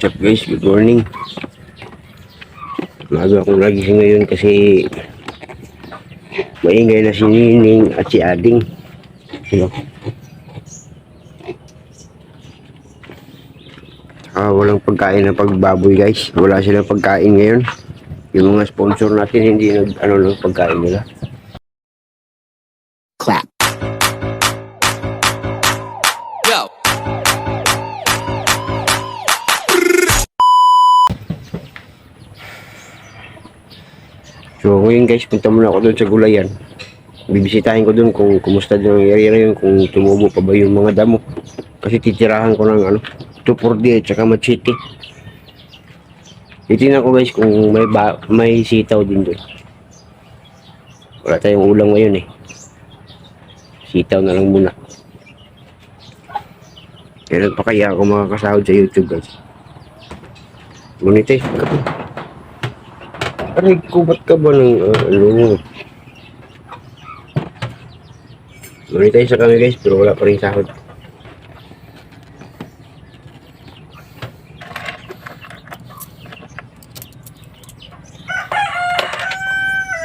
What's guys? Good morning. Maaga akong nagising ngayon kasi maingay na si Nining at si Ading. Sino? Ah, walang pagkain ng pagbaboy guys. Wala silang pagkain ngayon. Yung mga sponsor natin hindi nag ano ng pagkain nila. So ngayon guys, punta muna ako doon sa gulayan. Bibisitahin ko doon kung kumusta doon ang area na yun, kung tumubo pa ba yung mga damo. Kasi titirahan ko ng ano, 240 at saka machete. Titingnan ko guys kung may ba, may sitaw din doon. Wala tayong ulam ngayon eh. Sitaw na lang muna. Kailan pa kaya ako makakasahod sa YouTube guys? Ngunit eh, Aray ko, ba't ka ba ng uh, ano? Monetize sa kami guys, pero wala pa rin sahod.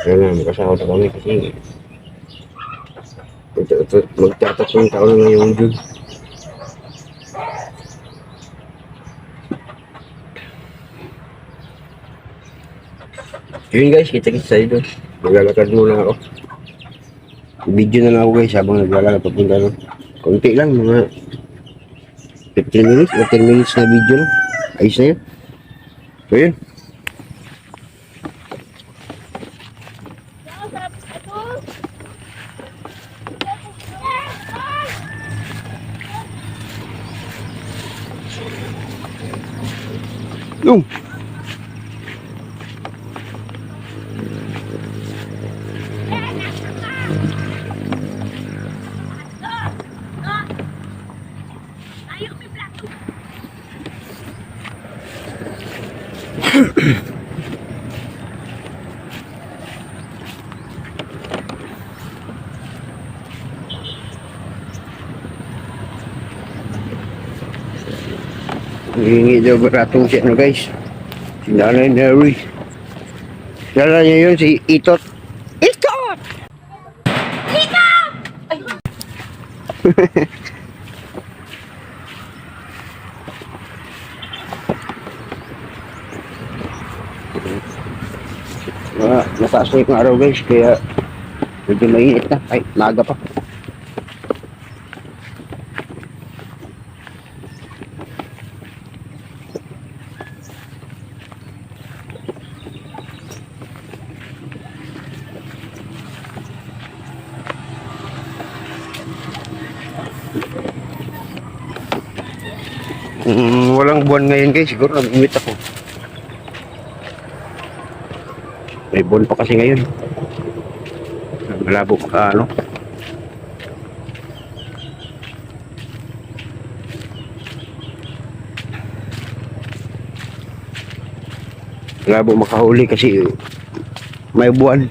Kaya na, makasahod na kami kasi magtatatlong taon na ngayon dun. Yun guys, kita-kita tayo doon. Maglalakad muna ako. Video na lang ako guys habang naglalakad papunta doon. Konti lang, mga 15 minutes o 10 minutes na video lang. Ayos na yun. So yun. Yung. Daw baratong si ano guys. Si Nanay Neri. Kala niya yun si Itot. Itot! Mga mataas na yung araw guys, kaya medyo mainit na. Ay, maga pa. Mm, walang buwan ngayon guys, siguro nag-uwit ako. May buwan pa kasi ngayon. Malabo pa ano. Malabo makahuli kasi may buwan.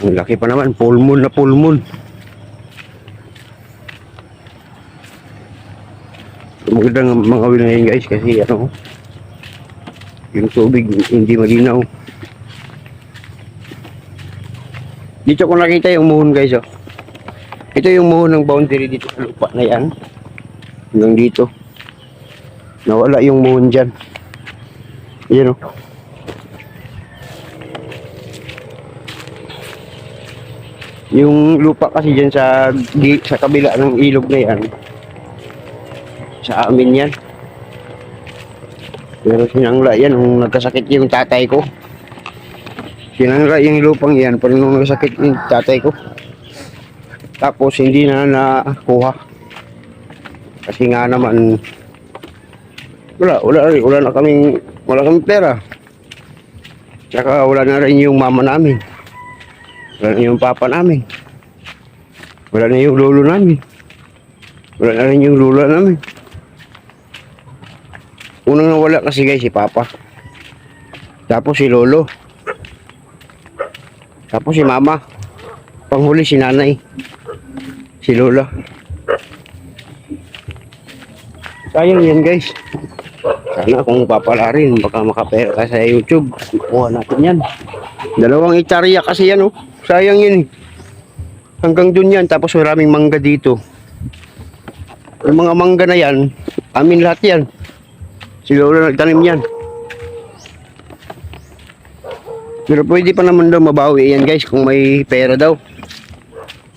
Ang laki pa naman, full moon na full moon. Magandang mga wil ngayon guys kasi ano yung tubig hindi malinaw. Dito ko nakita yung muhon guys oh. Ito yung muhon ng boundary dito sa lupa na yan. Hanggang dito. Nawala yung muhon dyan. Yan oh. Yung lupa kasi dyan sa sa kabila ng ilog na yan sa amin yan. Pero sinangla yan nung nagkasakit yung tatay ko. Sinangla yung lupang yan pero nung nagkasakit yung tatay ko. Tapos hindi na nakuha. Kasi nga naman wala, wala, wala na kaming wala kaming pera. Tsaka wala na rin yung mama namin. Wala na yung papa namin. Wala na yung lolo namin. Wala na rin yung lula namin. Unang nawala kasi guys si Papa. Tapos si Lolo. Tapos si Mama. Panghuli si Nanay. Si Lola. Sayang yan guys. Sana kung papala rin, baka makapera ka sa YouTube. Kuha natin yan. Dalawang hektarya kasi yan oh. Sayang yun eh. Hanggang dun yan, tapos maraming mangga dito. Yung mga mangga na yan, amin lahat yan. Siguro na nagtanim yan. Pero pwede pa naman daw mabawi yan guys kung may pera daw.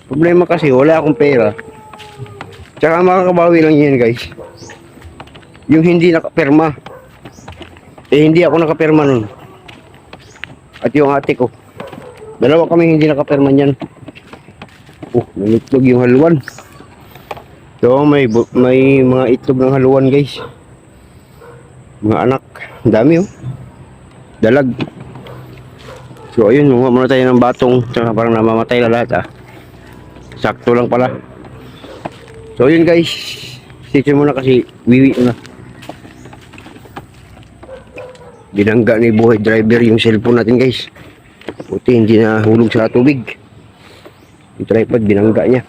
Problema kasi wala akong pera. Tsaka makakabawi lang yan guys. Yung hindi nakapirma. Eh hindi ako nakapirma nun. At yung ate ko. Dalawa kami hindi nakapirma niyan. Oh, nalitlog yung haluan. So may may mga itlog ng haluan guys. Mga anak. Dami oh. Dalag. So ayun, mga muna tayo ng batong. Tsaka parang namamatay na lahat ah. Sakto lang pala. So yun guys. Stitch muna kasi wiwi na. Binangga ni buhay driver yung cellphone natin guys. Buti hindi na hulog sa tubig. Yung tripod binangga niya.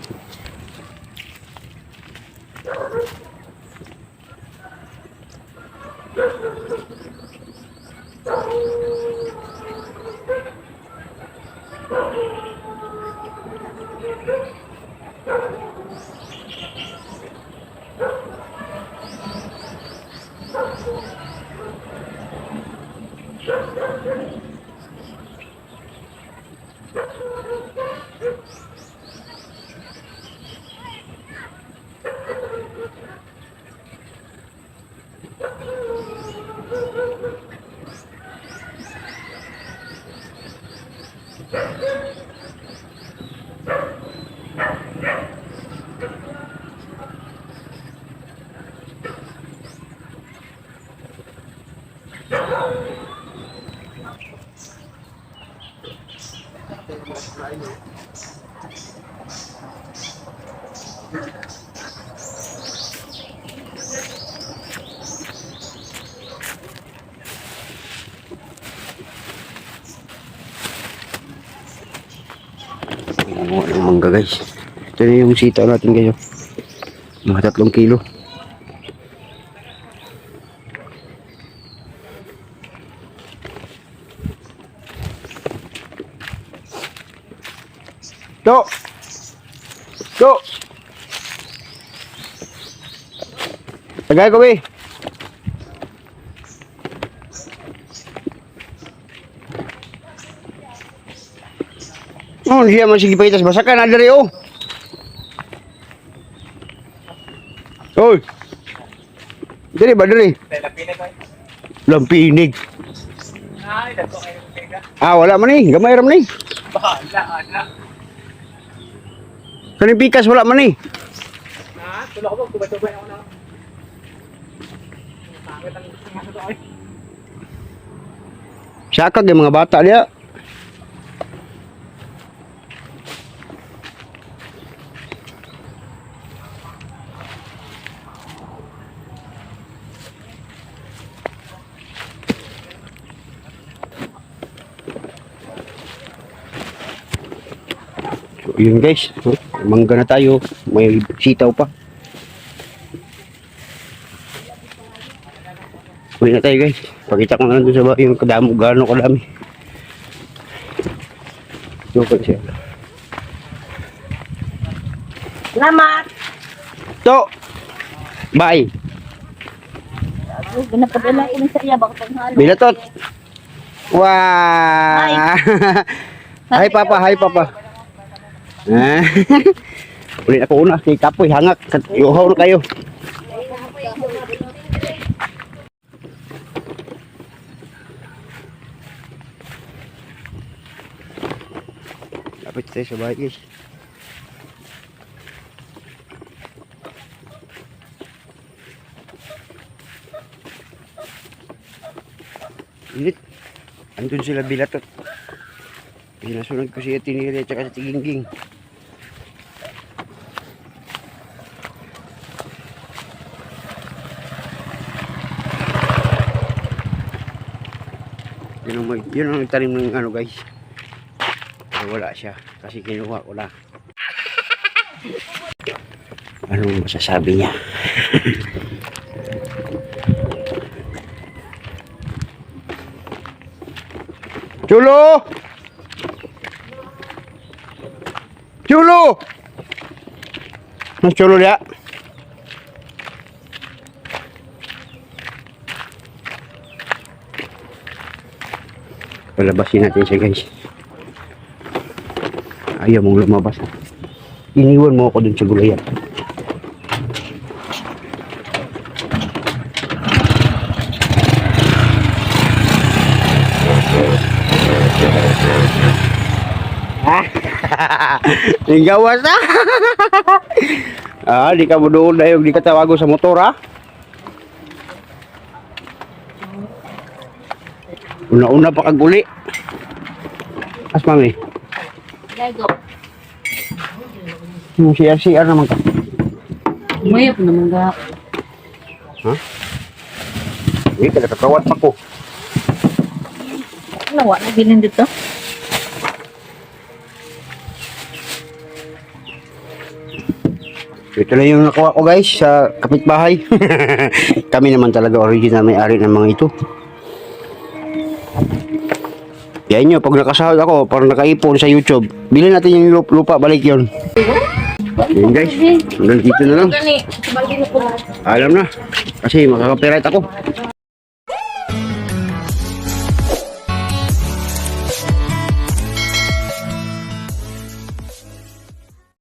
Thank you. Mga ng mangga guys. Ito na yung sitaw natin kayo. Mga tatlong kilo. To! To! Tagay ko, be. Oh, siya man sige pakitas basa ka na diri oh. Oy. Diri ba diri? Lampinig. Ah, wala man ni, gamay ram ni. Bahala, ala. Kaning pikas wala man ni. Ha? Tulo ko ba? Tubay-tubay ako na. Sakag yung mga bata dia. Yun guys, mangga na tayo, may sitaw pa. Uwi na tayo guys. Pakita ko na lang dun sa bahay yung kadamo, gaano kadami. Joke siya. Salamat. To! Bye! Ginapadala ko baka panghalo. Bilatot! Wow! Hi papa, hi papa. Ah. Ulit ako una, si Kapoy, hangak. Iuhaw na kayo. Lapit tayo sa bahay. Init. Andun sila bilatot. Pinasunod ko siya tiniri at saka si Tinging. mag, yun ang nagtanim ng ano guys Ay, wala siya kasi kinuha ko na anong masasabi niya Chulo! Chulo! Ang chulo niya? Palabasin natin siya guys. Ayaw mong lumabas. Iniwan mo ako dun sa gulayan. Yung gawas na. ah, di ka mo doon dahil di ka tawago sa motor ha. Una-una pa kaguli. As mami, Lego. yung CR-CR naman ka. Mayap naman ga. Hindi ka nakakawat pa ko. Wala na bilhin dito? Ito lang yung nakuha ko guys sa kapitbahay. Kami naman talaga original may-ari ng mga ito. Yan nyo, pag nakasahod ako, parang nakaipon sa YouTube, bilhin natin yung lup- lupa, balik yun. Yan guys, hanggang dito na lang. Alam na, kasi makaka-copyright ako.